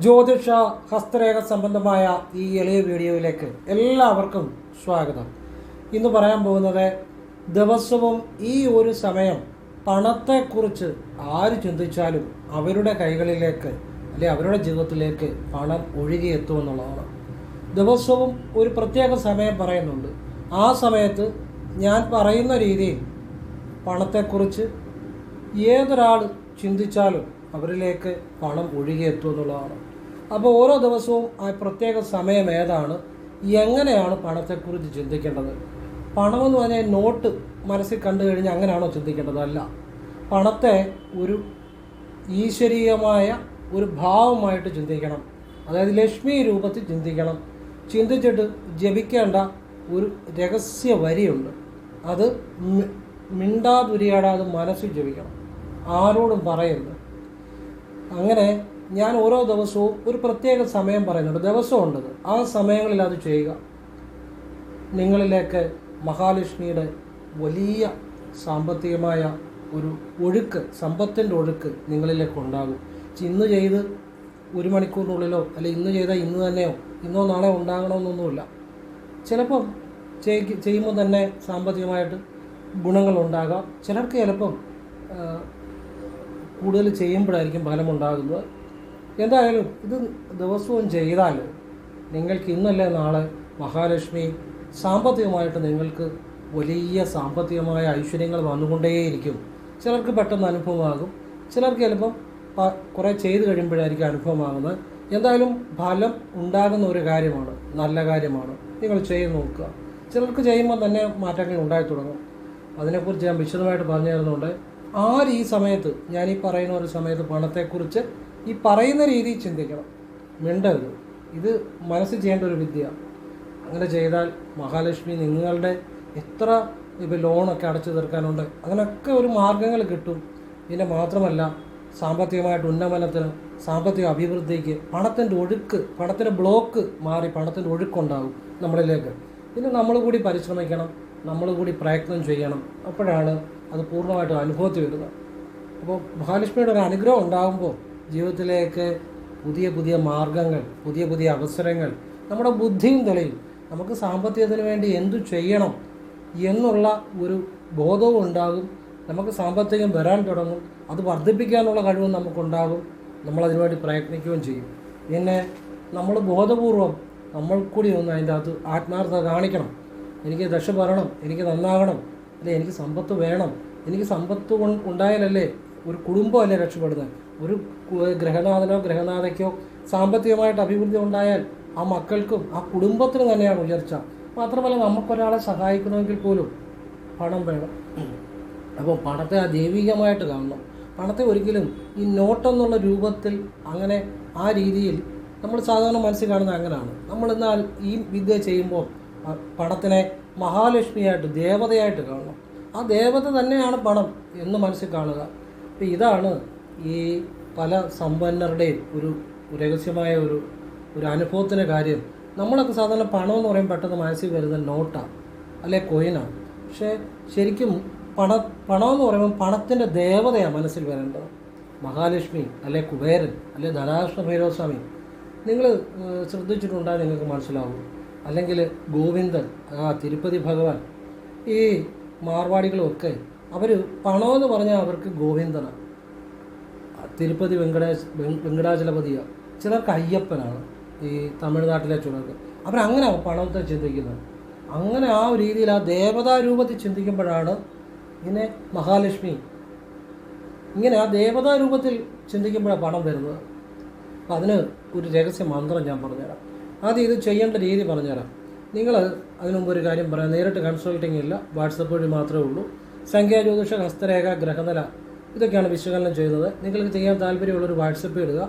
ജ്യോതിഷ ഹസ്തരേഖ സംബന്ധമായ ഈ എളിയ വീഡിയോയിലേക്ക് എല്ലാവർക്കും സ്വാഗതം. ഇന്ന് പറയാൻ പോകുന്നത് ദിവസവും ഈ ഒരു സമയം പണത്തെക്കുറിച്ച് ആര് ചിന്തിച്ചാലും അവരുടെ കൈകളിലേക്ക് അല്ലെ അവരുടെ ജീവിതത്തിലേക്ക് പണം ഒഴുകിയെത്തുമെന്നുള്ളതാണ് ദിവസവും ഒരു പ്രത്യേക സമയം പറയുന്നുണ്ട്. ആ സമയത്ത് ഞാൻ പറയുന്ന രീതിയിൽ പണത്തെക്കുറിച്ച് ഏതൊരാൾ ചിന്തിച്ചാലും അവരിലേക്ക് പണം ഒഴുകിയെത്തും എന്നുള്ളതാണ്. അപ്പോൾ ഓരോ ദിവസവും ആ പ്രത്യേക സമയം ഏതാണ്? എങ്ങനെയാണ് പണത്തെക്കുറിച്ച് ചിന്തിക്കേണ്ടത്? പണമെന്ന് പറഞ്ഞാൽ നോട്ട് മനസ്സിൽ കണ്ടു കഴിഞ്ഞാൽ അങ്ങനെയാണോ ചിന്തിക്കേണ്ടത്? അല്ല. പണത്തെ ഒരു ഈശ്വരീയമായ ഒരു ഭാവമായിട്ട് ചിന്തിക്കണം. അതായത് ലക്ഷ്മി രൂപത്തിൽ ചിന്തിക്കണം. ചിന്തിച്ചിട്ട് ജപിക്കേണ്ട ഒരു രഹസ്യ വരിയുണ്ട്. അത് മിണ്ടാതുരിയാടാതെ മനസ്സിൽ ജപിക്കണം. ആരോടും പറയരുത്. അങ്ങനെ ഞാൻ ഓരോ ദിവസവും ഒരു പ്രത്യേക സമയം പറയുന്നുണ്ട്. ദിവസം ഉണ്ടത് ആ സമയങ്ങളിൽ അത് ചെയ്യുക. നിങ്ങളിലേക്ക് മഹാലക്ഷ്മിയുടെ വലിയ സാമ്പത്തികമായ ഒരു ഒഴുക്ക് സമ്പത്തിന്റെ ഒഴുക്ക് നിങ്ങളിലേക്ക് ഉണ്ടാകും. ഇന്ന് ചെയ്ത് ഒരു മണിക്കൂറിനുള്ളിലോ അല്ലെ ഇന്ന് ചെയ്താൽ ഇന്ന് തന്നെയോ ഇന്നോ നാളെ ഉണ്ടാകണമെന്നൊന്നുമില്ല. ചിലപ്പം ചെയ്- ചെയ്യുമ്പോൾ തന്നെ സാമ്പത്തികമായിട്ട് ഗുണങ്ങളുണ്ടാകാം ചിലർക്ക് ചിലപ്പം കൂടുതൽ ചെയ്യുമ്പോഴായിരിക്കും ഫലമുണ്ടാകുന്നത്. എന്തായാലും ഇത് ദിവസവും ചെയ്താൽ നിങ്ങൾക്ക് ഇന്നല്ലേ നാളെ മഹാലക്ഷ്മി സാമ്പത്തികമായിട്ട് നിങ്ങൾക്ക് വലിയ സാമ്പത്തികമായ ഐശ്വര്യങ്ങൾ വന്നുകൊണ്ടേയിരിക്കും. ചിലർക്ക് പെട്ടെന്ന് അനുഭവമാകും. ചിലർക്ക് ചിലപ്പം കുറേ ചെയ്ത് കഴിയുമ്പോഴായിരിക്കും അനുഭവമാകുന്നത്. എന്തായാലും ഫലം ഉണ്ടാകുന്ന ഒരു കാര്യമാണ്. നല്ല കാര്യമാണ്. നിങ്ങൾ ചെയ്ത് നോക്കുക. ചിലർക്ക് ചെയ്യുമ്പോൾ തന്നെ മാറ്റങ്ങൾ ഉണ്ടായി തുടങ്ങും. അതിനെക്കുറിച്ച് ഞാൻ വിശദമായിട്ട് പറഞ്ഞു തരുന്നുണ്ട് ആര് ഈ സമയത്ത് ഞാൻ ഈ പറയുന്ന ഒരു സമയത്ത് പണത്തെക്കുറിച്ച് ഈ പറയുന്ന രീതി ചിന്തിക്കണം. മിണ്ടരുത്. ഇത് മനസ്സ് ചെയ്യേണ്ട ഒരു വിദ്യ. അങ്ങനെ ചെയ്താൽ മഹാലക്ഷ്മി നിങ്ങളുടെ എത്ര ഇപ്പോൾ ലോണൊക്കെ അടച്ചു തീർക്കാനുണ്ട് അങ്ങനെയൊക്കെ ഒരു മാർഗങ്ങൾ കിട്ടും. പിന്നെ മാത്രമല്ല സാമ്പത്തികമായിട്ട് ഉന്നമനത്തിന് സാമ്പത്തിക അഭിവൃദ്ധിക്ക് പണത്തിന്റെ ഒഴുക്ക് പണത്തിന്റെ ബ്ലോക്ക് മാറി പണത്തിന്റെ ഒഴുക്കുണ്ടാകും നമ്മളിലേക്ക്. പിന്നെ നമ്മൾ കൂടി പരിശ്രമിക്കണം നമ്മൾ കൂടി പ്രയത്നം ചെയ്യണം. അപ്പോഴാണ് അത് പൂർണമായിട്ടും അനുഭവത്തിൽ വരുന്നത്. അപ്പോൾ മഹാലക്ഷ്മിയുടെ ഒരു അനുഗ്രഹം ഉണ്ടാകുമ്പോൾ ജീവിതത്തിലേക്ക് പുതിയ പുതിയ മാർഗങ്ങൾ പുതിയ പുതിയ അവസരങ്ങൾ നമ്മുടെ ബുദ്ധിയും തെളിയും. നമുക്ക് സാമ്പത്തികത്തിന് വേണ്ടി എന്തു ചെയ്യണം എന്നുള്ള ഒരു ബോധവും ഉണ്ടാകും. നമുക്ക് സാമ്പത്തികം വരാൻ തുടങ്ങും. അത് വർദ്ധിപ്പിക്കാനുള്ള കഴിവും നമുക്കുണ്ടാകും. നമ്മൾ അതിനുവേണ്ടി പ്രയത്നിക്കുകയും ചെയ്യും. പിന്നെ നമ്മൾ ബോധപൂർവം നമ്മൾ കൂടി ഒന്ന് അതിന്റെ അകത്ത് ആത്മാർത്ഥത കാണിക്കണം. എനിക്ക് ദക്ഷ വരണം എനിക്ക് നന്നാകണം അല്ലെ എനിക്ക് സമ്പത്ത് വേണം. എനിക്ക് സമ്പത്ത് ഉണ്ടായാലല്ലേ ഒരു കുടുംബമല്ലേ രക്ഷപ്പെടുന്നത്? ഒരു ഗ്രഹനാഥനോ ഗ്രഹനാഥയ്ക്കോ സാമ്പത്തികമായിട്ട് അഭിവൃദ്ധി ഉണ്ടായാൽ ആ മക്കൾക്കും ആ കുടുംബത്തിന് തന്നെയാണ് ഉയർച്ച. മാത്രമല്ല നമുക്കൊരാളെ സഹായിക്കണമെങ്കിൽ പോലും പണം വേണം. അപ്പോൾ പണത്തെ ആ ദൈവികമായിട്ട് കാണണം. പണത്തെ ഒരിക്കലും ഈ നോട്ടെന്നുള്ള രൂപത്തിൽ അങ്ങനെ ആ രീതിയിൽ നമ്മൾ സാധാരണ മനസ്സിൽ കാണുന്ന അങ്ങനെയാണ് നമ്മൾ എന്നാൽ ഈ വിദ്യ ചെയ്യുമ്പോൾ പണത്തിനെ മഹാലക്ഷ്മിയായിട്ട് ദേവതയായിട്ട് കാണണം. ആ ദേവത തന്നെയാണ് പണം എന്ന് മനസ്സിൽ കാണുക. ഇതാണ് ഈ പല സമ്പന്നരുടെയും ഒരു രഹസ്യമായ ഒരു ഒരു അനുഭവത്തിന്റെ കാര്യം. നമ്മളൊക്കെ സാധാരണ പണം എന്ന് പറയുമ്പോൾ പെട്ടെന്ന് മനസ്സിൽ വരുന്ന നോട്ടാണ് അല്ലെ കോയിനാണ് പക്ഷേ ശരിക്കും പണ പണം എന്ന് പറയുമ്പോൾ പണത്തിന്റെ ദേവതയാണ് മനസ്സിൽ വരേണ്ടത്. മഹാലക്ഷ്മി അല്ലെ കുബേരൻ അല്ലെ ധനാകൃഷ്ണ ഭൈരവസ്വാമി. നിങ്ങൾ ശ്രദ്ധിച്ചിട്ടുണ്ടാകും നിങ്ങൾക്ക് മനസ്സിലാവും. അല്ലെങ്കിൽ ഗോവിന്ദൻ ആ തിരുപ്പതി ഭഗവാൻ. ഈ മാർവാടികളുമൊക്കെ അവർ പണമെന്ന് പറഞ്ഞാൽ അവർക്ക് ഗോവിന്ദനാണ് തിരുപ്പതി വെങ്കടേശ് വെങ്കടാചലപതിയ. ചിലർക്ക് അയ്യപ്പനാണ് ഈ തമിഴ്നാട്ടിലെ ചിലർക്ക് അവരങ്ങനെ പണത്തെ ചിന്തിക്കുന്നത്. അങ്ങനെ ആ രീതിയിൽ ആ ദേവതാ രൂപത്തിൽ ചിന്തിക്കുമ്പോഴാണ് ഇങ്ങനെ മഹാലക്ഷ്മി ഇങ്ങനെ ആ ദേവതാ രൂപത്തിൽ ചിന്തിക്കുമ്പോഴാണ് പണം വരുന്നത്. അപ്പം അതിന് ഒരു രഹസ്യ മന്ത്രം ഞാൻ പറഞ്ഞുതരാം. ആദ്യം ഇത് ചെയ്യേണ്ട രീതി പറഞ്ഞുതരാം. നിങ്ങൾ അതിനു മുമ്പ് ഒരു കാര്യം പറയാം. നേരിട്ട് കൺസൾട്ടിങ് ഇല്ല. വാട്സപ്പ് വഴി മാത്രമേ ഉള്ളൂ. സംഖ്യാ ജ്യോതിഷ ഹസ്തരേഖ ഗ്രഹനില ഇതൊക്കെയാണ് വിശകലനം ചെയ്യുന്നത് നിങ്ങൾക്ക് ചെയ്യാൻ താല്പര്യമുള്ളൊരു വാട്സപ്പ് ഇടുക.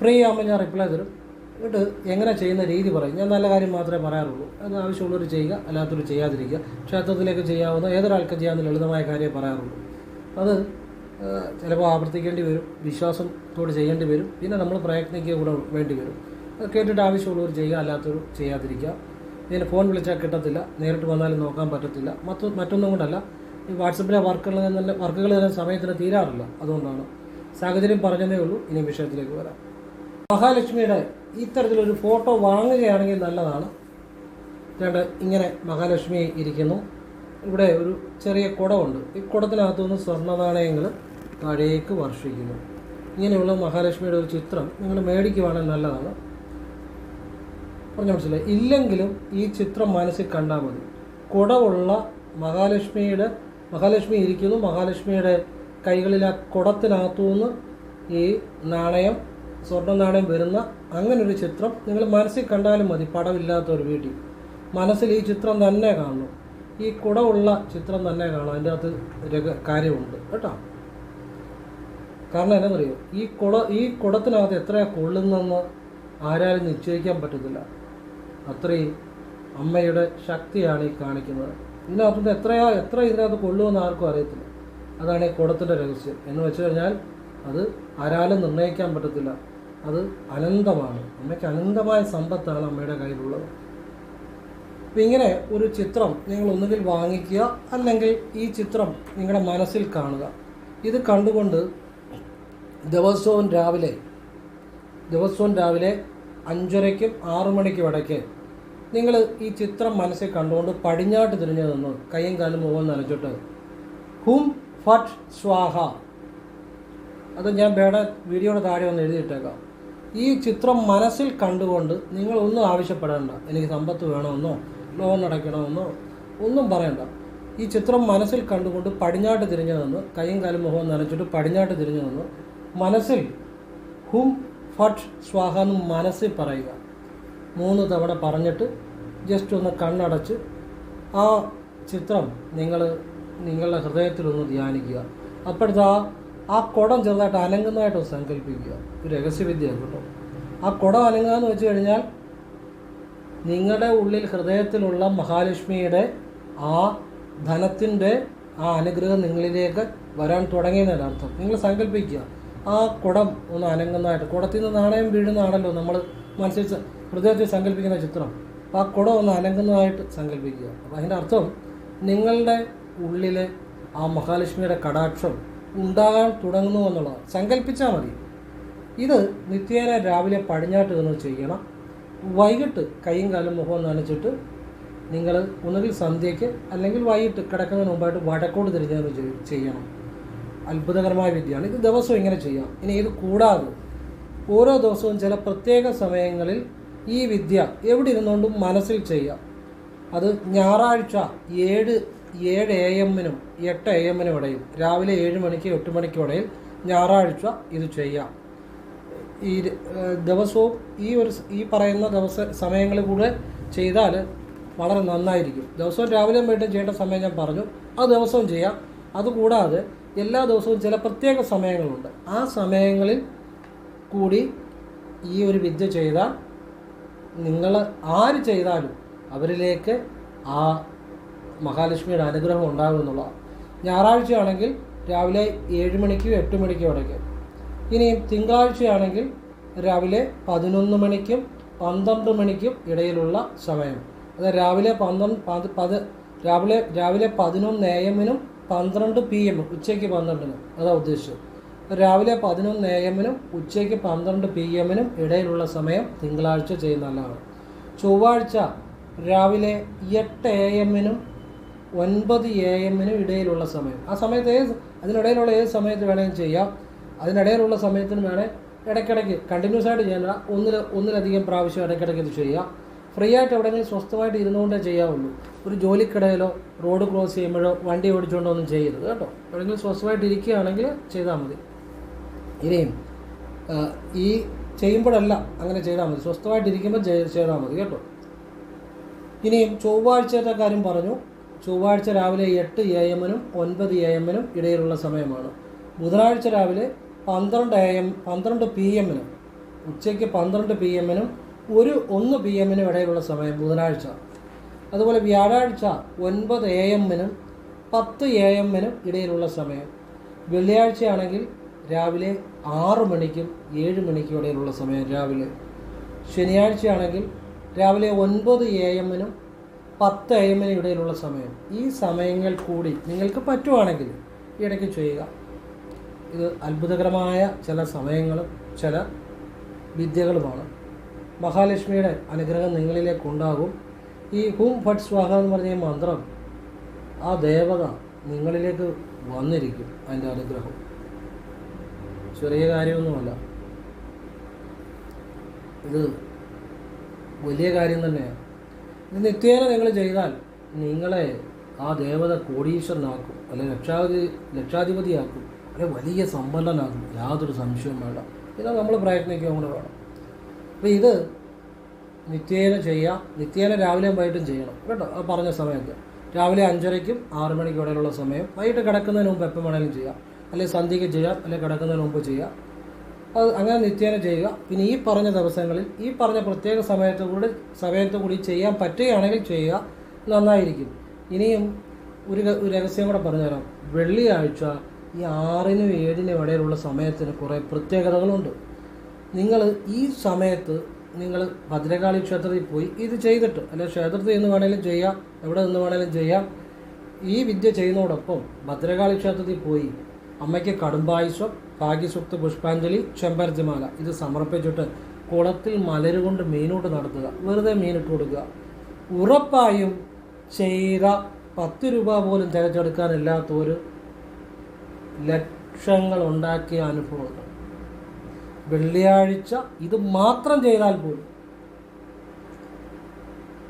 ഫ്രീ ആകുമ്പോൾ ഞാൻ റിപ്ലൈ തരും. എന്നിട്ട് എങ്ങനെ ചെയ്യുന്ന രീതി പറയും. ഞാൻ നല്ല കാര്യം മാത്രമേ പറയാറുള്ളൂ. അത് ആവശ്യമുള്ളവർ ചെയ്യുക അല്ലാത്തവർ ചെയ്യാതിരിക്കുക. ക്ഷേത്രത്തിലേക്ക് ചെയ്യാവുന്ന ഏതൊരാൾക്ക് ചെയ്യാവുന്ന ലളിതമായ കാര്യമേ പറയാറുള്ളൂ. അത് ചിലപ്പോൾ ആവർത്തിക്കേണ്ടി വരും വിശ്വാസത്തോട് ചെയ്യേണ്ടി വരും. പിന്നെ നമ്മൾ പ്രയത്നിക്കുക കൂടെ വേണ്ടി വരും. കേട്ടിട്ട് ആവശ്യമുള്ളവർ ചെയ്യുക അല്ലാത്തവർ ചെയ്യാതിരിക്കുക. ഇതിന് ഫോൺ വിളിച്ചാൽ കിട്ടത്തില്ല. നേരിട്ട് വന്നാലും നോക്കാൻ പറ്റത്തില്ല. മറ്റു മറ്റൊന്നും കൊണ്ടല്ല. ഈ വാട്സപ്പിലെ വർക്കുകൾ നല്ല വർക്കുകൾ തന്നെ സമയത്തിന് തീരാറില്ല. അതുകൊണ്ടാണ് സാഹചര്യം പറഞ്ഞതേ ഉള്ളൂ. ഇനി വിഷയത്തിലേക്ക് വരാം. മഹാലക്ഷ്മിയുടെ ഇത്തരത്തിലൊരു ഫോട്ടോ വാങ്ങുകയാണെങ്കിൽ നല്ലതാണ്. രണ്ട് ഇങ്ങനെ മഹാലക്ഷ്മി ഇരിക്കുന്നു. ഇവിടെ ഒരു ചെറിയ കുടമുണ്ട്. ഈ കുടത്തിനകത്തു നിന്ന് സ്വർണ നാണയങ്ങൾ താഴേക്ക് വർഷിക്കുന്നു. ഇങ്ങനെയുള്ള മഹാലക്ഷ്മിയുടെ ഒരു ചിത്രം നിങ്ങൾ മേടിക്കുവാണെങ്കിൽ നല്ലതാണ്. പറഞ്ഞു മനസ്സിലായി ഇല്ലെങ്കിലും ഈ ചിത്രം മനസ്സിൽ കണ്ടാൽ മതി. കുടമുള്ള മഹാലക്ഷ്മിയുടെ മഹാലക്ഷ്മി ഇരിക്കുന്നു. മഹാലക്ഷ്മിയുടെ കൈകളിൽ ആ കുടത്തിനകത്തു നിന്ന് ഈ നാണയം സ്വർണ നാണയം വരുന്ന അങ്ങനെ ഒരു ചിത്രം നിങ്ങൾ മനസ്സിൽ കണ്ടാലും മതി. പടമില്ലാത്ത ഒരു വീട്ടിൽ. മനസ്സിൽ ഈ ചിത്രം തന്നെ കാണണം. ഈ കുടമുള്ള ചിത്രം തന്നെ കാണാം അതിന്റെ അകത്ത് കാര്യമുണ്ട് കേട്ടോ. കാരണം എന്നറിയോ ഈ കുട ഈ കുടത്തിനകത്ത് എത്രയാണ് കൊള്ളുന്നെന്ന് ആരാലും നിശ്ചയിക്കാൻ പറ്റത്തില്ല. അത്രയും അമ്മയുടെ ശക്തിയാണ് ഈ കാണിക്കുന്നത്. ഇതിനകത്തുനിന്ന് എത്രയാ എത്ര ഇതിനകത്ത് കൊള്ളുമെന്ന് ആർക്കും അറിയത്തില്ല. അതാണ് ഈ കുടത്തിന്റെ രഹസ്യം. എന്ന് വെച്ച് കഴിഞ്ഞാൽ അത് ആരാലും നിർണയിക്കാൻ പറ്റത്തില്ല. അത് അനന്തമാണ്. അമ്മയ്ക്ക് അനന്തമായ സമ്പത്താണ് അമ്മയുടെ കയ്യിലുള്ളത്. അപ്പം ഇങ്ങനെ ഒരു ചിത്രം നിങ്ങൾ ഒന്നുകിൽ വാങ്ങിക്കുക അല്ലെങ്കിൽ ഈ ചിത്രം നിങ്ങളുടെ മനസ്സിൽ കാണുക. ഇത് കണ്ടുകൊണ്ട് ദിവസവും രാവിലെ ദിവസവും രാവിലെ അഞ്ചരയ്ക്കും ആറു മണിക്കും ഇടയ്ക്ക് നിങ്ങൾ ഈ ചിത്രം മനസ്സിൽ കണ്ടുകൊണ്ട് പടിഞ്ഞാട്ട് തിരിഞ്ഞു നിന്ന് കയ്യും കാലും മുഖം നനച്ചിട്ട്. ഹും ഫട്ട് സ്വാഹ. അത് ഞാൻ വേറെ വീഡിയോയുടെ താഴെ ഒന്ന് എഴുതിയിട്ടേക്കാം. ഈ ചിത്രം മനസ്സിൽ കണ്ടുകൊണ്ട് നിങ്ങൾ ഒന്നും ആവശ്യപ്പെടേണ്ട. എനിക്ക് സമ്പത്ത് വേണമെന്നോ ലോൺ അടയ്ക്കണമെന്നോ ഒന്നും പറയണ്ട. ഈ ചിത്രം മനസ്സിൽ കണ്ടുകൊണ്ട് പടിഞ്ഞാട്ട് തിരിഞ്ഞു നിന്ന് കൈയും കാലും മുഖവും നനച്ചിട്ട് പടിഞ്ഞാട്ട് തിരിഞ്ഞു നിന്ന് മനസ്സിൽ ഹും ഫട്ട് സ്വാഹ എന്ന് മനസ്സിൽ പറയുക. മൂന്ന് തവണ പറഞ്ഞിട്ട് ജസ്റ്റ് ഒന്ന് കണ്ണടച്ച് ആ ചിത്രം നിങ്ങൾ നിങ്ങളുടെ ഹൃദയത്തിലൊന്ന് ധ്യാനിക്കുക. അപ്പോഴത്തെ ആ ആ കുടം ചെറുതായിട്ട് അനങ്ങുന്നതായിട്ട് സങ്കല്പിക്കുക ഒരു രഹസ്യവിദ്യ കേട്ടോ. ആ കുടം അനങ്ങുക എന്ന് വെച്ച് കഴിഞ്ഞാൽ നിങ്ങളുടെ ഉള്ളിൽ ഹൃദയത്തിലുള്ള മഹാലക്ഷ്മിയുടെ ആ ധനത്തിന്റെ ആ അനുഗ്രഹം നിങ്ങളിലേക്ക് വരാൻ തുടങ്ങിയെന്നതിന്റെ അർത്ഥം. നിങ്ങൾ സങ്കല്പിക്കുക ആ കുടം ഒന്ന് അനങ്ങുന്നതായിട്ട്. കുടത്തിൽ നിന്ന് നാണയം വീഴുന്നതാണല്ലോ നമ്മൾ മനസ്സിൽ ഹൃദയത്തിൽ സങ്കല്പിക്കുന്ന ചിത്രം. ആ കുടം ഒന്ന് അനങ്ങുന്നതായിട്ട് സങ്കല്പിക്കുക. അപ്പോൾ അതിന്റെ അർത്ഥം നിങ്ങളുടെ ഉള്ളിലെ ആ മഹാലക്ഷ്മിയുടെ കടാക്ഷം ഉണ്ടാകാൻ തുടങ്ങുന്നു എന്നുള്ളതാണ്. സങ്കല്പിച്ചാൽ മതി. ഇത് നിത്യേന രാവിലെ പടിഞ്ഞാട്ട് നിന്ന് ചെയ്യണം. വൈകിട്ട് കൈയും കാലും മുഖവും നനച്ചിട്ട് നിങ്ങൾ ഒന്നുകിൽ സന്ധ്യയ്ക്ക് അല്ലെങ്കിൽ വൈകിട്ട് കിടക്കുന്നതിന് മുമ്പായിട്ട് വടക്കോട് തിരിഞ്ഞത് ചെയ്യണം. അത്ഭുതകരമായ വിദ്യയാണ്. ഇത് ദിവസവും ഇങ്ങനെ ചെയ്യാം. ഇനി ഇത് കൂടാതെ ഓരോ ദിവസവും ചില പ്രത്യേക സമയങ്ങളിൽ ഈ വിദ്യ എവിടെ ഇരുന്നുകൊണ്ടും മനസ്സിൽ ചെയ്യാം അത് ഞായറാഴ്ച ഏഴ് ഏഴ് എ എമ്മിനും എട്ട് എ എമ്മിനും ഇടയിൽ രാവിലെ ഏഴ് മണിക്ക് എട്ട് മണിക്കും ഇടയിൽ ഞായറാഴ്ച ഇത് ചെയ്യാം ഈ ദിവസവും ഈ ഒരു ഈ പറയുന്ന ദിവസ സമയങ്ങളിൽ കൂടെ ചെയ്താൽ വളരെ നന്നായിരിക്കും. ദിവസവും രാവിലെ വീണ്ടും ചെയ്യേണ്ട സമയം ഞാൻ പറഞ്ഞു. ആ ദിവസവും ചെയ്യാം. അതുകൂടാതെ എല്ലാ ദിവസവും ചില പ്രത്യേക സമയങ്ങളുണ്ട്. ആ സമയങ്ങളിൽ കൂടി ഈ ഒരു വിദ്യ ചെയ്താൽ നിങ്ങൾ ആര് ചെയ്താലും അവരിലേക്ക് ആ മഹാലക്ഷ്മിയുടെ അനുഗ്രഹം ഉണ്ടാകും എന്നുള്ളതാണ് ഞായറാഴ്ചയാണെങ്കിൽ രാവിലെ ഏഴ് മണിക്കും എട്ട് മണിക്കും ഇടയ്ക്ക്. ഇനിയും തിങ്കളാഴ്ചയാണെങ്കിൽ രാവിലെ പതിനൊന്ന് മണിക്കും പന്ത്രണ്ട് മണിക്കും ഇടയിലുള്ള സമയം. അത് രാവിലെ പന്ത്രണ്ട് പത് രാവിലെ രാവിലെ പതിനൊന്ന് എ എമ്മിനും പന്ത്രണ്ട് പി എമ്മും ഉച്ചയ്ക്ക് പന്ത്രണ്ടിനും. അതാണ് ഉദ്ദേശിച്ചത്. രാവിലെ പതിനൊന്ന് എ എമ്മിനും ഉച്ചയ്ക്ക് പന്ത്രണ്ട് പി എമ്മിനും ഇടയിലുള്ള സമയം തിങ്കളാഴ്ച ചെയ്യുന്നതാണ് ചൊവ്വാഴ്ച രാവിലെ എട്ട് എ എമ്മിനും ഒൻപത് എ എമ്മിനും ഇടയിലുള്ള സമയം. ആ സമയത്ത് ഏത് അതിനിടയിലുള്ള ഏത് സമയത്ത് വേണമെങ്കിലും ചെയ്യാം. അതിനിടയിലുള്ള സമയത്തിന് വേണേൽ ഇടയ്ക്കിടയ്ക്ക് കണ്ടിന്യൂസ് ആയിട്ട് ചെയ്യേണ്ട ഒന്നിൽ ഒന്നിലധികം പ്രാവശ്യം ഇടയ്ക്കിടയ്ക്ക് ഇത് ചെയ്യാം. ഫ്രീ ആയിട്ട് എവിടെയെങ്കിലും സ്വസ്ഥമായിട്ട് ഇരുന്നുകൊണ്ടേ ചെയ്യാവുള്ളൂ. ഒരു ജോലിക്കിടയിലോ റോഡ് ക്രോസ് ചെയ്യുമ്പോഴോ വണ്ടി ഓടിച്ചുകൊണ്ടോ ഒന്നും ചെയ്യരുത് കേട്ടോ. എവിടെയെങ്കിലും സ്വസ്ഥമായിട്ട് ഇരിക്കുകയാണെങ്കിൽ ചെയ്താൽ മതി. ഇനിയും ഈ ചെയ്യുമ്പോഴല്ല അങ്ങനെ ചെയ്താൽ മതി. സ്വസ്ഥമായിട്ടിരിക്കുമ്പോൾ ചെയ്- ചെയ്താൽ മതി കേട്ടോ. ഇനിയും ചൊവ്വാഴ്ചത്തെ കാര്യം പറഞ്ഞു. ചൊവ്വാഴ്ച രാവിലെ എട്ട് എ എമ്മിനും ഒൻപത് എ എമ്മിനും ഇടയിലുള്ള സമയമാണ്. ബുധനാഴ്ച രാവിലെ പന്ത്രണ്ട് എ എം പന്ത്രണ്ട് പി എമ്മിനും ഉച്ചയ്ക്ക് പന്ത്രണ്ട് പി എമ്മിനും ഒരു ഒന്ന് പി എമ്മിനും ഇടയിലുള്ള സമയം ബുധനാഴ്ച. അതുപോലെ വ്യാഴാഴ്ച ഒൻപത് എ എമ്മിനും പത്ത് എ എമ്മിനും ഇടയിലുള്ള സമയം. വെള്ളിയാഴ്ചയാണെങ്കിൽ രാവിലെ ആറ് മണിക്കും ഏഴ് മണിക്കും ഇടയിലുള്ള സമയം രാവിലെ. ശനിയാഴ്ചയാണെങ്കിൽ രാവിലെ ഒൻപത് എ എമ്മിനും പത്ത് എ എമ്മിനും ഇടയിലുള്ള സമയം. ഈ സമയങ്ങൾ കൂടി നിങ്ങൾക്ക് പറ്റുവാണെങ്കിൽ ഇടയ്ക്ക് ചെയ്യുക. ഇത് അത്ഭുതകരമായ ചില സമയങ്ങളും ചില വിദ്യകളുമാണ്. മഹാലക്ഷ്മിയുടെ അനുഗ്രഹം നിങ്ങളിലേക്ക് ഉണ്ടാകും. ഈ ഹും ഫട്ട് സ്വാഹ എന്ന് പറഞ്ഞ മന്ത്രം ആ ദേവത നിങ്ങളിലേക്ക് വന്നിരിക്കും അതിന്റെ അനുഗ്രഹം. ചെറിയ കാര്യമൊന്നുമല്ല. ഇത് വലിയ കാര്യം തന്നെയാണ് ഇത് നിത്യേന നിങ്ങൾ ചെയ്താൽ നിങ്ങളെ ആ ദേവത കോടീശ്വരനാക്കും അല്ലെ ലക്ഷാധി ലക്ഷാധിപതിയാക്കും അല്ലെ വലിയ സമ്പന്നനാക്കും. യാതൊരു സംശയവും വേണ്ട. ഇതാ നമ്മൾ പ്രയത്നിക്കുക കൂടെ വേണം. അപ്പോൾ ഇത് നിത്യേന ചെയ്യാം. നിത്യേന രാവിലെയും വൈകിട്ടും ചെയ്യണം. കേട്ടോ? ആ പറഞ്ഞ സമയത്ത്. രാവിലെ അഞ്ചരയ്ക്കും ആറ് മണിക്കും ഇടയിലുള്ള സമയം. വൈകിട്ട് കിടക്കുന്നതിന് മുമ്പ് എപ്പം വേണമെങ്കിലും ചെയ്യാം. അല്ലെങ്കിൽ സന്ധ്യയ്ക്ക് ചെയ്യാം അല്ലെങ്കിൽ കിടക്കുന്നതിന് മുമ്പ് ചെയ്യാം. അത് അങ്ങനെ നിത്യേന ചെയ്യുക. പിന്നെ ഈ പറഞ്ഞ ദിവസങ്ങളിൽ ഈ പറഞ്ഞ പ്രത്യേക സമയത്ത് കൂടി സമയത്ത് കൂടി ചെയ്യാൻ പറ്റുകയാണെങ്കിൽ ചെയ്യുക. നന്നായിരിക്കും. ഇനിയും ഒരു രഹസ്യം കൂടെ പറഞ്ഞുതരാം. വെള്ളിയാഴ്ച ഈ ആറിനും ഏഴിനും ഇടയിലുള്ള സമയത്തിന് കുറേ പ്രത്യേകതകളുണ്ട്. നിങ്ങൾ ഈ സമയത്ത് നിങ്ങൾ ഭദ്രകാളി ക്ഷേത്രത്തിൽ പോയി ഇത് ചെയ്തിട്ട് അല്ലെ ക്ഷേത്രത്തിൽ നിന്ന് വേണേലും ചെയ്യാം എവിടെ നിന്ന് വേണേലും ചെയ്യാം. ഈ വിദ്യ ചെയ്യുന്നതോടൊപ്പം ഭദ്രകാളി ക്ഷേത്രത്തിൽ പോയി അമ്മയ്ക്ക് കടുംബായുസ്വം ഭാഗ്യസുക്ത പുഷ്പാഞ്ജലി ചെമ്പരത്തിമാല. ഇത് സമർപ്പിച്ചിട്ട് കുളത്തിൽ മലരുകൊണ്ട് മീനോട്ട് നടത്തുക. വെറുതെ മീനിട്ട് കൊടുക്കുക. ഉറപ്പായും ചെയ്ത പത്ത് രൂപ പോലും തികച്ചെടുക്കാനില്ലാത്തൊരു ലക്ഷങ്ങൾ ഉണ്ടാക്കിയ അനുഭവങ്ങൾ വെള്ളിയാഴ്ച ഇത് മാത്രം ചെയ്താൽ പോലും.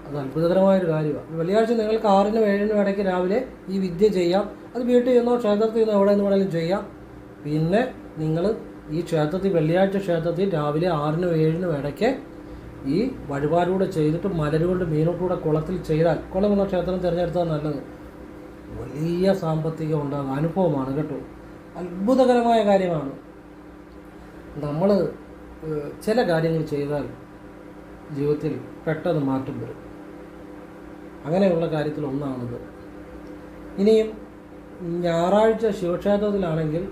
അത് അത്ഭുതകരമായൊരു കാര്യമാണ്. വെള്ളിയാഴ്ച നിങ്ങൾക്ക് ആറിനും ഏഴിനും ഇടയ്ക്ക് രാവിലെ ഈ വിദ്യ ചെയ്യാം. അത് വീട്ടിൽ നിന്നോ ക്ഷേത്രത്തിൽ നിന്നോ എവിടെ നിന്ന് വേണമെങ്കിലും ചെയ്യാം. പിന്നെ നിങ്ങൾ ഈ ക്ഷേത്രത്തിൽ വെള്ളിയാഴ്ച ക്ഷേത്രത്തിൽ രാവിലെ ആറിനും ഏഴിനും ഇടയ്ക്ക് ഈ വഴിപാടുകൂടെ ചെയ്തിട്ട് മലരുകൊണ്ട് മീനോട്ടുകൂടെ കുളത്തിൽ ചെയ്താൽ കുളമുള്ള ക്ഷേത്രം തിരഞ്ഞെടുത്താൽ നല്ലത്. വലിയ സാമ്പത്തികം ഉണ്ടാകും അനുഭവമാണ് കേട്ടോ. അത്ഭുതകരമായ കാര്യമാണ്. നമ്മൾ ചില കാര്യങ്ങൾ ചെയ്താൽ ജീവിതത്തിൽ പെട്ടെന്ന് മാറ്റം വരും. അങ്ങനെയുള്ള കാര്യത്തിൽ ഒന്നാണിത് ഇനിയും ഞായറാഴ്ച ശിവക്ഷേത്രത്തിലാണെങ്കിൽ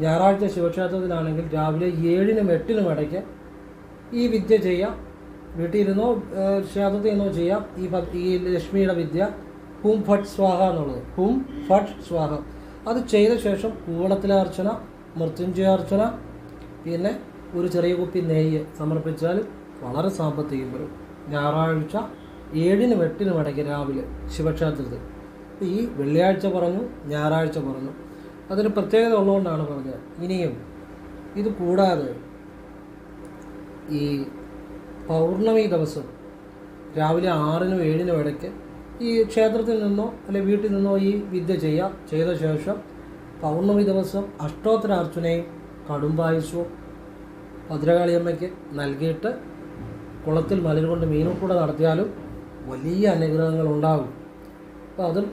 ഞായറാഴ്ച ശിവക്ഷേത്രത്തിലാണെങ്കിൽ രാവിലെ ഏഴിനും എട്ടിനും ഇടയ്ക്ക് ഈ വിദ്യ ചെയ്യാം. വീട്ടിലിരുന്നോ ക്ഷേത്രത്തിൽ നിന്നോ ചെയ്യാം. ഈ ഈ ലക്ഷ്മിയുടെ വിദ്യ ഹും ഫട്ട് സ്വാഹ എന്നുള്ളത്. ഹും ഫട്ട് സ്വാഹ. അത് ചെയ്ത ശേഷം കൂവളത്തിലെ അർച്ചന മൃത്യുഞ്ജയാർച്ചന പിന്നെ ഒരു ചെറിയ കുപ്പി നെയ്യ് സമർപ്പിച്ചാൽ വളരെ സാമ്പത്തികം വരും. ഞായറാഴ്ച ഏഴിനും എട്ടിനും ഇടയ്ക്ക് രാവിലെ ശിവക്ഷേത്രത്തിൽ. ഈ വെള്ളിയാഴ്ച പറഞ്ഞു ഞായറാഴ്ച പറഞ്ഞു. അതൊരു പ്രത്യേകത ഉള്ളതുകൊണ്ടാണ് പറഞ്ഞത്. ഇനിയും ഇത് കൂടാതെ ഈ പൗർണമി ദിവസം രാവിലെ ആറിനും ഏഴിനും ഇടയ്ക്ക് ഈ ക്ഷേത്രത്തിൽ നിന്നോ അല്ലെ വീട്ടിൽ നിന്നോ ഈ വിദ്യ ചെയ്യാം ചെയ്ത ശേഷം പൗർണമി ദിവസം അഷ്ടോത്തര അർച്ചനയും കടുംബായുസവും ഭദ്രകാളിയമ്മയ്ക്ക് നൽകിയിട്ട് കുളത്തിൽ മലരുകൊണ്ട് മീനും കൂടെ നടത്തിയാലും വലിയ അനുഗ്രഹങ്ങൾ ഉണ്ടാകും അപ്പോൾ അതും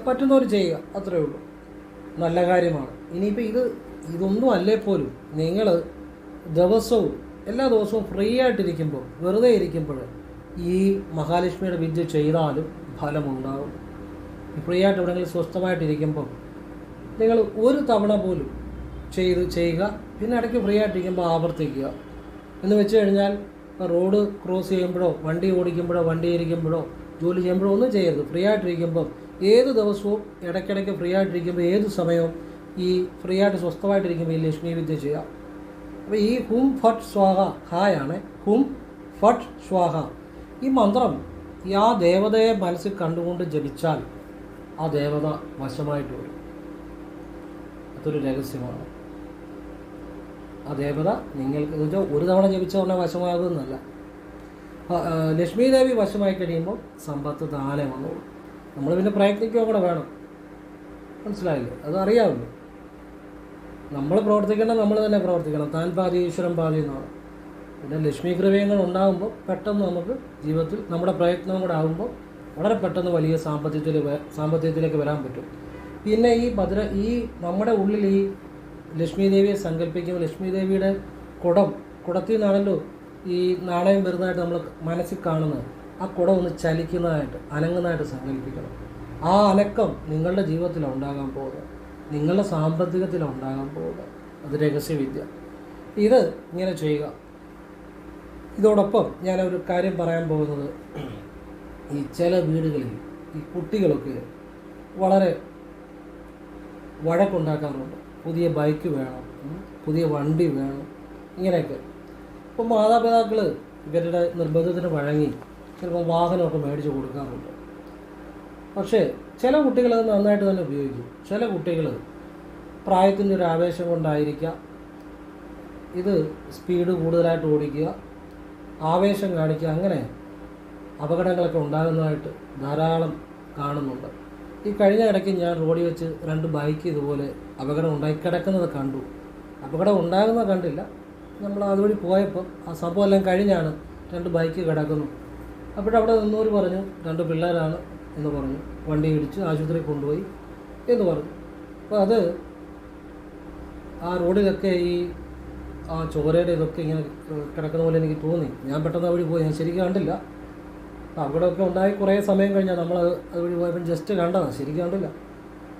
പറ്റുന്നവർ ചെയ്യുക അത്രയേ ഉള്ളൂ. നല്ല കാര്യമാണ്. ഇനിയിപ്പോൾ ഇത് ഇതൊന്നും അല്ലേ പോലും. നിങ്ങൾ ദിവസവും എല്ലാ ദിവസവും ഫ്രീ ആയിട്ടിരിക്കുമ്പോൾ വെറുതെ ഇരിക്കുമ്പോൾ ഈ മഹാലക്ഷ്മിയുടെ വിദ്യ ചെയ്താലും ഫലമുണ്ടാകും ഫ്രീ ആയിട്ട് എവിടെയെങ്കിലും സ്വസ്ഥമായിട്ടിരിക്കുമ്പോൾ നിങ്ങൾ ഒരു തവണ പോലും ചെയ്ത് ചെയ്യുക പിന്നെ ഇടയ്ക്ക് ഫ്രീ ആയിട്ടിരിക്കുമ്പോൾ ആവർത്തിക്കുക. എന്ന് വെച്ച് കഴിഞ്ഞാൽ റോഡ് ക്രോസ് ചെയ്യുമ്പോഴോ വണ്ടി ഓടിക്കുമ്പോഴോ വണ്ടി ഇരിക്കുമ്പോഴോ ജോലി ചെയ്യുമ്പോഴോ ഒന്നും ചെയ്യരുത്. ഫ്രീ ആയിട്ടിരിക്കുമ്പോൾ ഏത് ദിവസവും ഇടയ്ക്കിടയ്ക്ക് ഫ്രീ ആയിട്ടിരിക്കുമ്പോൾ ഏത് സമയവും ഈ ഫ്രീ ആയിട്ട് സ്വസ്ഥമായിട്ടിരിക്കുമ്പോൾ ഈ ലക്ഷ്മി വിദ്യ ചെയ്യാം അപ്പോൾ ഈ ഹും ഫട്ട് സ്വാഹ ഹായാണ്. ഹും ഫട്ട് സ്വാഹ. ഈ മന്ത്രം ഈ ആ ദേവതയെ മനസ്സിൽ കണ്ടുകൊണ്ട് ജപിച്ചാൽ ആ ദേവത വശമായിട്ട് വരും. അതൊരു രഹസ്യമാണ്. ആ ദേവത നിങ്ങൾക്ക് വെച്ചാൽ ഒരു തവണ ജപിച്ച ഉടനെ വശമാകുമെന്നല്ല ലക്ഷ്മി ദേവി വശമായി കഴിയുമ്പോൾ സമ്പത്ത് താനെ വന്നോളൂ. നമ്മൾ പിന്നെ പ്രയത്നിക്കുക കൂടെ വേണം. മനസ്സിലായില്ലേ? അത് അറിയാമല്ലോ. നമ്മൾ പ്രവർത്തിക്കേണ്ട നമ്മൾ തന്നെ പ്രവർത്തിക്കണം. താൻ പാതി ഈശ്വരൻ പാതി എന്നാണ്. പിന്നെ ലക്ഷ്മി കൃപയങ്ങൾ ഉണ്ടാകുമ്പോൾ പെട്ടെന്ന് നമുക്ക് ജീവിതത്തിൽ നമ്മുടെ പ്രയത്നം കൂടെ ആകുമ്പോൾ വളരെ പെട്ടെന്ന് വലിയ സാമ്പത്തികത്തിൽ സാമ്പത്തികത്തിലേക്ക് വരാൻ പറ്റും. പിന്നെ ഈ ഭദ്ര ഈ നമ്മുടെ ഉള്ളിൽ ഈ ലക്ഷ്മി ദേവിയെ സങ്കല്പിക്കുമ്പോൾ ലക്ഷ്മി ദേവിയുടെ കുടം കുടത്തിൽ നിന്നാണല്ലോ ഈ നാണയം വരുന്നതായിട്ട് നമ്മൾ മനസ്സിൽ കാണുന്നത്. ആ കുടം ഒന്ന് ചലിക്കുന്നതായിട്ട് അനങ്ങുന്നതായിട്ട് സങ്കല്പിക്കണം. ആ അനക്കം നിങ്ങളുടെ ജീവിതത്തിലാണ് ഉണ്ടാകാൻ പോവുക നിങ്ങളുടെ സാമ്പത്തികത്തിലാണ് ഉണ്ടാകാൻ പോവുക അത് രഹസ്യവിദ്യ. ഇത് ഇങ്ങനെ ചെയ്യുക. ഇതോടൊപ്പം ഞാനൊരു കാര്യം പറയാൻ പോകുന്നത്. ഈ ചില വീടുകളിൽ ഈ കുട്ടികളൊക്കെ വളരെ വഴക്കുണ്ടാക്കാറുണ്ട്. പുതിയ ബൈക്ക് വേണം പുതിയ വണ്ടി വേണം ഇങ്ങനെയൊക്കെ. അപ്പോൾ മാതാപിതാക്കൾ ഇവരുടെ നിർബന്ധത്തിന് വഴങ്ങി ചിലപ്പോൾ വാഹനമൊക്കെ മേടിച്ച് കൊടുക്കാറുണ്ട് പക്ഷേ ചില കുട്ടികൾ അത് നന്നായിട്ട് തന്നെ ഉപയോഗിക്കും. ചില കുട്ടികൾ പ്രായത്തിന്റെ ഒരു ആവേശം കൊണ്ടായിരിക്കാം. ഇത് സ്പീഡ് കൂടുതലായിട്ട് ഓടിക്കുക ആവേശം കാണിക്കുക അങ്ങനെ അപകടങ്ങളൊക്കെ ഉണ്ടാകുന്നതായിട്ട് ധാരാളം കാണുന്നുണ്ട്. ഈ കഴിഞ്ഞ ഇടയ്ക്ക് ഞാൻ റോഡിൽ വെച്ച് രണ്ട് ബൈക്ക് ഇതുപോലെ അപകടം ഉണ്ടായി. കിടക്കുന്നത് കണ്ടു. അപകടം ഉണ്ടാകുന്നത് കണ്ടില്ല. നമ്മൾ അതുവഴി പോയപ്പോൾ ആ സംഭവം എല്ലാം കഴിഞ്ഞാണ് രണ്ട് ബൈക്ക് കിടക്കുന്നു. അപ്പോഴവിടെ നിന്നവർ പറഞ്ഞു രണ്ട് പിള്ളേരാണ് എന്ന് പറഞ്ഞു. വണ്ടി ഇടിച്ച് ആശുപത്രിയിൽ കൊണ്ടുപോയി എന്ന് പറഞ്ഞു. അപ്പോൾ അത് ആ റോഡിലൊക്കെ ഈ ആ ചോരയുടെ ഇതൊക്കെ ഇങ്ങനെ കിടക്കുന്ന പോലെ എനിക്ക് തോന്നി. ഞാൻ പെട്ടെന്ന് അവിടെ പോയി. ഞാൻ ശരിക്കും കണ്ടില്ല. അവിടെയൊക്കെ ഉണ്ടായി കുറേ സമയം കഴിഞ്ഞാൽ നമ്മൾ അതുവഴി പോയപ്പോൾ ജസ്റ്റ് കണ്ടതാണ് ശരിക്കും കണ്ടില്ല.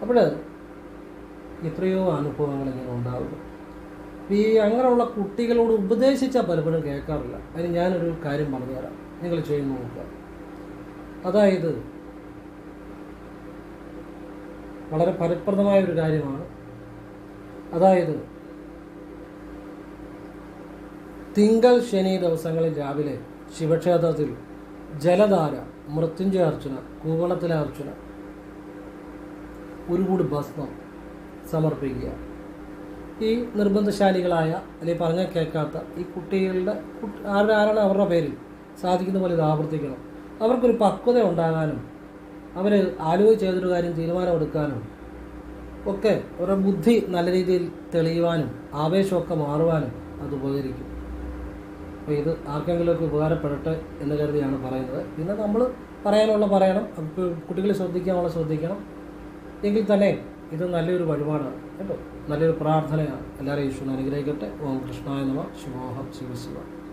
അപ്പോൾ എത്രയോ അനുഭവങ്ങൾ ഇങ്ങനെ ഉണ്ടാവുള്ളൂ ഈ അങ്ങനെയുള്ള കുട്ടികളോട് ഉപദേശിച്ചാൽ പലപ്പോഴും കേൾക്കാറില്ല. അതിന് ഞാനൊരു കാര്യം പറഞ്ഞുതരാം. നിങ്ങൾ ചെയ്തു നോക്കുക. അതായത് വളരെ ഫലപ്രദമായ ഒരു കാര്യമാണ്. അതായത് തിങ്കൾ ശനി ദിവസങ്ങളിൽ രാവിലെ ശിവക്ഷേത്രത്തിൽ ജലധാര മൃത്യുഞ്ജയ അർച്ചന കൂവളത്തിലെ അർച്ചന ഒരു കൂടി ഭസ്മം സമർപ്പിക്കുക. ഈ നിർബന്ധശാലികളായ അല്ലെങ്കിൽ പറഞ്ഞാൽ കേൾക്കാത്ത ഈ കുട്ടികളുടെ കുട്ടി- ആരുടെ ആരാണ് അവരുടെ പേരിൽ? സാധിക്കുന്ന പോലെ ഇത് ആവർത്തിക്കണം. അവർക്കൊരു പക്വത ഉണ്ടാകാനും അവർ ആലോചിച്ച് ഏതൊരു കാര്യം തീരുമാനമെടുക്കാനും ഒക്കെ അവരുടെ ബുദ്ധി നല്ല രീതിയിൽ തെളിയുവാനും ആവേശമൊക്കെ മാറുവാനും അത് ഉപകരിക്കും. അപ്പോൾ ഇത് ആർക്കെങ്കിലുമൊക്കെ ഉപകാരപ്പെടട്ടെ എന്ന് കരുതിയാണ് പറയുന്നത്. പിന്നെ നമ്മൾ പറയാനുള്ള പറയണം. കുട്ടികളെ ശ്രദ്ധിക്കാനുള്ള ശ്രദ്ധിക്കണം. എങ്കിൽ തന്നെ ഇത് നല്ലൊരു വഴിപാടാണ് കേട്ടോ. നല്ലൊരു പ്രാർത്ഥനയാണ്. എല്ലാവരെയും ഈശ്വരൻ അനുഗ്രഹിക്കട്ടെ. ഓം കൃഷ്ണായ നമ. ശിവോഹം. ശിവ ശിവ.